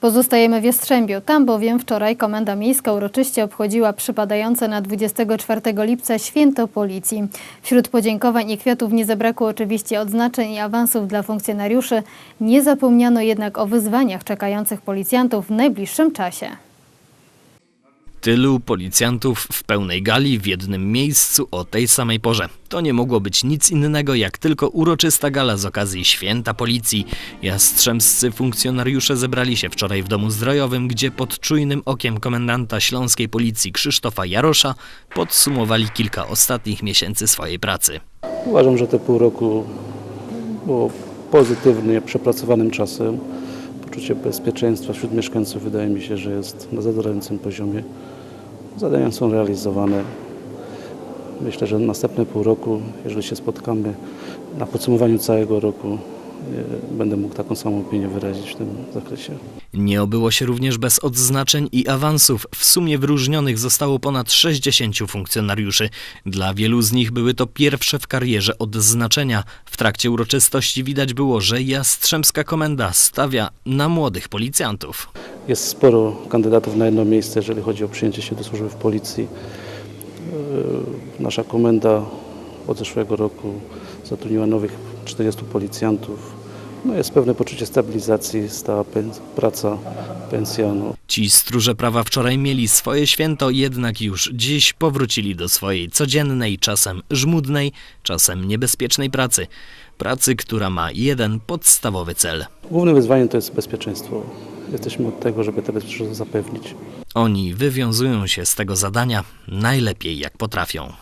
Pozostajemy w Jastrzębiu. Tam bowiem wczoraj Komenda Miejska uroczyście obchodziła przypadające na 24 lipca święto policji. Wśród podziękowań i kwiatów nie zabrakło oczywiście odznaczeń i awansów dla funkcjonariuszy. Nie zapomniano jednak o wyzwaniach czekających policjantów w najbliższym czasie. Tylu policjantów w pełnej gali w jednym miejscu o tej samej porze. To nie mogło być nic innego jak tylko uroczysta gala z okazji Święta Policji. Jastrzębscy funkcjonariusze zebrali się wczoraj w Domu Zdrojowym, gdzie pod czujnym okiem komendanta śląskiej policji Krzysztofa Jarosza podsumowali kilka ostatnich miesięcy swojej pracy. Uważam, że te pół roku było pozytywnie przepracowanym czasem. Poczucie bezpieczeństwa wśród mieszkańców wydaje mi się, że jest na zadowalającym poziomie. Zadania są realizowane. Myślę, że następne pół roku, jeżeli się spotkamy na podsumowaniu całego roku, będę mógł taką samą opinię wyrazić w tym zakresie. Nie obyło się również bez odznaczeń i awansów. W sumie wyróżnionych zostało ponad 60 funkcjonariuszy. Dla wielu z nich były to pierwsze w karierze odznaczenia. W trakcie uroczystości widać było, że Jastrzębska Komenda stawia na młodych policjantów. Jest sporo kandydatów na jedno miejsce, jeżeli chodzi o przyjęcie się do służby w policji. Yy, Nasza komenda od zeszłego roku zatrudniła nowych 40 policjantów. No jest pewne poczucie stabilizacji, stała praca, pensja. No. Ci stróże prawa wczoraj mieli swoje święto, jednak już dziś powrócili do swojej codziennej, czasem żmudnej, czasem niebezpiecznej pracy. Pracy, która ma jeden podstawowy cel. Głównym wyzwaniem to jest bezpieczeństwo. Jesteśmy od tego, żeby te bezpieczeństwo zapewnić. Oni wywiązują się z tego zadania najlepiej jak potrafią.